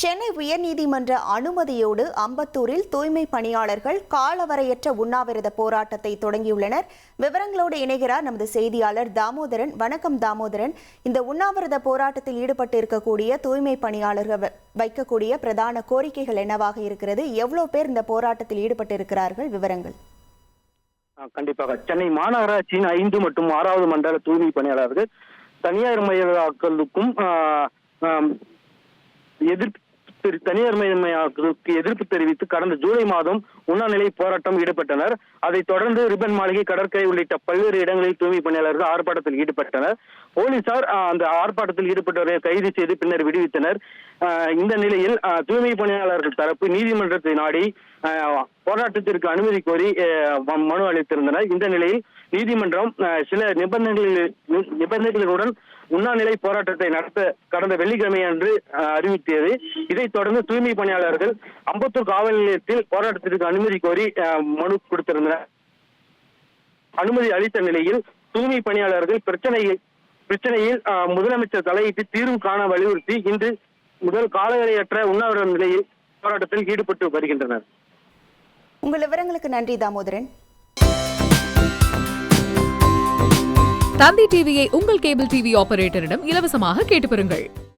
சென்னை உயர்நீதிமன்ற அனுமதியோடு அம்பத்தூரில் தூய்மை பணியாளர்கள் காலவரையற்ற உண்ணாவிரத போராட்டத்தை தொடங்கியுள்ளனர். விவரங்களோடு இணைகிறார் நமது செய்தியாளர் தாமோதரன். வணக்கம் தாமோதரன். இந்த உண்ணாவிரத போராட்டத்தில் ஈடுபட்டு இருக்கக்கூடிய தூய்மை பணியாளர்கள் வைக்கக்கூடிய பிரதான கோரிக்கைகள் என்னவாக இருக்கிறது? எவ்வளவு பேர் இந்த போராட்டத்தில் ஈடுபட்டு இருக்கிறார்கள் விவரங்கள் கண்டிப்பாக. சென்னை மாநகராட்சியின் ஐந்து மற்றும் ஆறாவது மண்டல தூய்மை பணியாளர்கள் தனியார் மயமாக்கலுக்கும் எதிர்ப்பு தெரி- தனியார் மயமாக்கலுக்கு எதிர்ப்பு தெரிவித்து கடந்த ஜூலை மாதம் உண்ணாநிலை போராட்டம் ஈடுபட்டனர். அதைத் தொடர்ந்து ரிப்பன் மாளிகை கடற்கரை உள்ளிட்ட பல்வேறு இடங்களில் தூய்மை பணியாளர்கள் ஆர்ப்பாட்டத்தில் ஈடுபட்டனர். போலீசார் அந்த ஆர்ப்பாட்டத்தில் ஈடுபட்டவரை கைது செய்து பின்னர் விடுவித்தனர். இந்த நிலையில் தூய்மை பணியாளர்கள் தரப்பு நீதிமன்றத்தை நாடி போராட்டத்திற்கு அனுமதி கோரி மனு அளித்திருந்தனர். இந்த நிலையில் நீதிமன்றம் சில நிபந்தனைகளில் நிபந்தனைகளுடன் உண்ணாநிலை போராட்டத்தை நடத்த கடந்த வெள்ளிக்கிழமை அன்று அறிவித்தது. இதைத் தொடர்ந்து தூய்மை பணியாளர்கள் அம்பத்தூர் காவல் நிலையத்தில் போராட்டத்திற்கு அனுமதி கோரி மனு கொடுத்திருந்தனர். அனுமதி அளித்த நிலையில் தூய்மை பணியாளர்கள் பிரச்சனையில் பிரச்சனையில் முதலமைச்சர் தலையிட்டு தீர்வு காண வலியுறுத்தி இன்று முதல் காலவரையற்ற உண்ணாவிரத நிலையில் போராட்டத்தில் ஈடுபட்டு வருகின்றனர். உங்கள் விவரங்களுக்கு நன்றி தாமோதரன். தந்தி டிவியை உங்கள் கேபிள் டிவி ஆபரேட்டரிடம் இலவசமாக கேட்டு பெறுங்கள்.